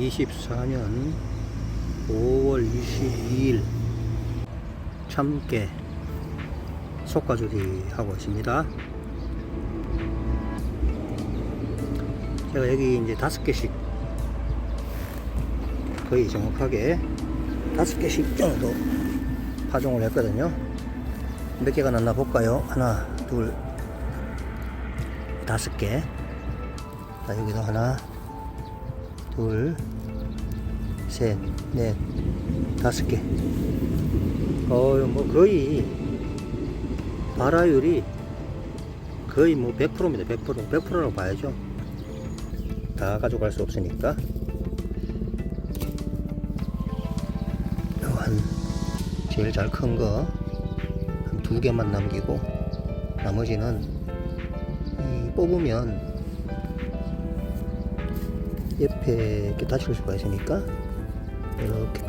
2024년 5월 22일 참깨 속가조리 하고 있습니다. 제가 여기 이제 다섯 개씩 거의 정확하게 다섯 개씩 정도 파종을 했거든요. 몇 개가 났나 볼까요? 하나, 둘, 다섯 개. 자, 여기도 하나, 둘, 셋, 넷, 다섯 개. 어, 뭐 거의 발화율이 거의 뭐 100%입니다. 100%. 100%라고 봐야죠. 다 가져갈 수 없으니까. 한 제일 잘 큰 거 한 두 개만 남기고 나머지는 이 뽑으면 옆에 이렇게 다칠 수가 있으니까 이렇게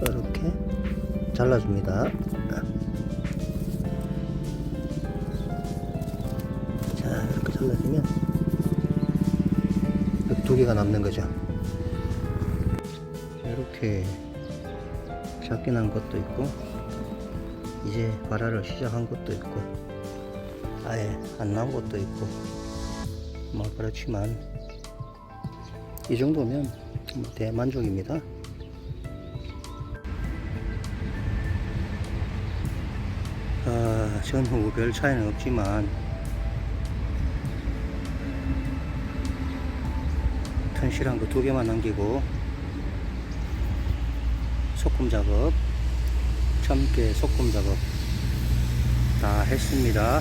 이렇게 잘라줍니다. 자 이렇게 잘라주면 두 개가 남는 거죠. 이렇게 작게 난 것도 있고 이제 발화를 시작한 것도 있고 아예 안 나온 것도 있고 뭐 그렇지만 이 정도면 뭐 대만족입니다. 아, 전후 별 차이는 없지만 튼실한 거 두 개만 남기고 소금 작업, 참깨 소금 작업 다 했습니다.